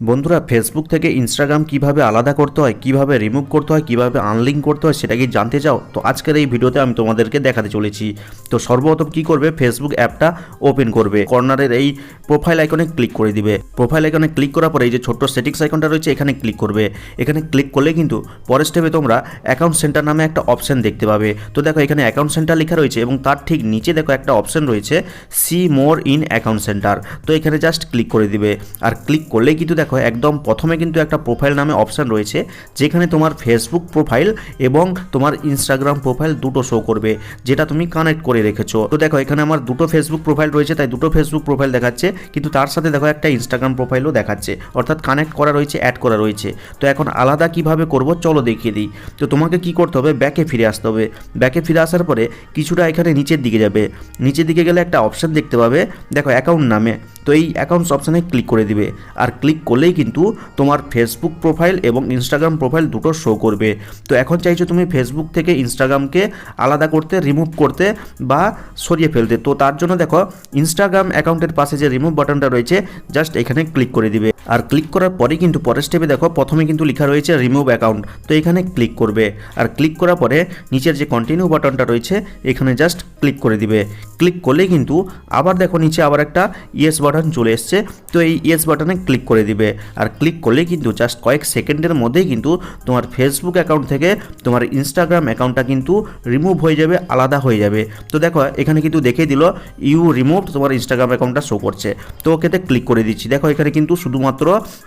বন্ধুরা ফেসবুক থেকে ইনস্টাগ্রাম কীভাবে আলাদা করতে হয়, কীভাবে রিমুভ করতে হয়, কীভাবে আনলিঙ্ক করতে হয়, সেটা কি জানতে চাও? তো আজকের এই ভিডিওতে আমি তোমাদেরকে দেখাতে চলেছি। তো সর্বপ্রথম কি করবে? ফেসবুক অ্যাপটা ওপেন করবে। কর্নারের এই প্রোফাইল আইকনে ক্লিক করে দিবে। প্রোফাইল আইকনে ক্লিক করার পরে এই যে ছোট্ট সেটিংস আইকনটা রয়েছে, এখানে ক্লিক করবে। এখানে ক্লিক করলে কিন্তু পরের স্টেপে তোমরা অ্যাকাউন্ট সেন্টার নামে একটা অপশন দেখতে পাবে। তো দেখো, এখানে অ্যাকাউন্ট সেন্টার লেখা রয়েছে এবং তার ঠিক নিচে দেখো একটা অপশন রয়েছে see more in account center তো এখানে জাস্ট ক্লিক করে দিবে। আর ক্লিক করলেই কিন্তু দেখো, একদম প্রথমে কিন্তু একটা প্রোফাইল নামে অপশন রয়েছে, যেখানে তোমার ফেসবুক প্রোফাইল এবং তোমার ইনস্টাগ্রাম প্রোফাইল দুটো শো করবে, যেটা তুমি কানেক্ট করে রেখেছো। তো দেখো, এখানে আমার দুটো ফেসবুক প্রোফাইল রয়েছে, তাই দুটো ফেসবুক প্রোফাইল দেখাচ্ছে, কিন্তু তার সাথে দেখো একটা ইনস্টাগ্রাম প্রোফাইলও দেখাচ্ছে, অর্থাৎ কানেক্ট করা রয়েছে অ্যাড করা রয়েছে। তো এখন আলাদা কীভাবে করব, চলো দেখিয়ে দিই। তো তোমাকে কি করতে হবে ব্যাকে ফিরে আসতে হবে। ব্যাকে ফিরে আসার পরে কিছুটা এখানে নিচের দিকে যাবে। নিচের দিকে গেলে একটা অপশন দেখতে পাবে, দেখো অ্যাকাউন্ট নামে। তো এই অ্যাকাউন্টস অপশানে ক্লিক করে দিবে। আর ক্লিক করলেই কিন্তু তোমার ফেসবুক প্রোফাইল এবং ইনস্টাগ্রাম প্রোফাইল দুটো শো করবে। তো এখন চাইছো তুমি ফেসবুক থেকে ইনস্টাগ্রামকে আলাদা করতে রিমুভ করতে বা সরিয়ে ফেলতে। তো তার জন্য দেখো ইনস্টাগ্রাম অ্যাকাউন্টের পাশে যে রিমুভ বাটনটা রয়েছে জাস্ট এখানে ক্লিক করে দিবে। আর ক্লিক করার পরেই কিন্তু পরের স্টেপে দেখো প্রথমে কিন্তু লেখা রয়েছে রিমুভ অ্যাকাউন্ট তো এখানে ক্লিক করবে। আর ক্লিক করার পরে নিচের যে কন্টিনিউ বাটনটা রয়েছে, এখানে জাস্ট ক্লিক করে দিবে। ক্লিক করলেই কিন্তু আবার দেখো নিচে আবার একটা ইয়েস বাটন চলে এসছে। তো এই ইয়েস বাটনে ক্লিক করে দিবে। আর ক্লিক করলেই কিন্তু জাস্ট কয়েক সেকেন্ডের মধ্যেই কিন্তু তোমার ফেসবুক অ্যাকাউন্ট থেকে তোমার ইনস্টাগ্রাম অ্যাকাউন্টটা কিন্তু রিমুভ হয়ে যাবে, আলাদা হয়ে যাবে। তো দেখো এখানে কিন্তু দেখে দিল ইউ রিমুভ তোমার ইনস্টাগ্রাম অ্যাকাউন্টটা শো করছে। তো ওকেতে ক্লিক করে দিচ্ছি। দেখো এখানে কিন্তু শুধুমাত্র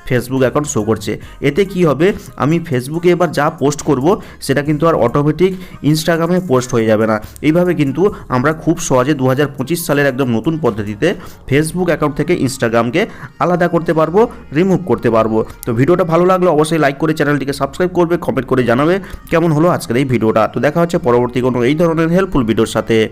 ফেসবুক অ্যাকাউন্ট শো করছে। এতে কি হবে? আমি ফেসবুকে এবার যা পোস্ট করব, সেটা কিন্তু আর অটোমেটিক ইনস্টাগ্রামে পোস্ট হয়ে যাবে না। এইভাবে কিন্তু আমরা খুব সহজে দু হাজার পঁচিশ সালের একদম নতুন পদ্ধতিতে ফেসবুক অ্যাকাউন্ট থেকে ইনস্টাগ্রামকে আলাদা করতে পারব রিমুভ করতে পারব। তো ভিডিওটা ভালো লাগলে অবশ্যই লাইক করে চ্যানেলটিকে সাবস্ক্রাইব করবে কমেন্ট করে জানাবে। কেমন হলো আজকের এই ভিডিওটা? তো দেখা হচ্ছে পরবর্তী কোনো এই ধরনের হেল্পফুল ভিডিওর সাথে।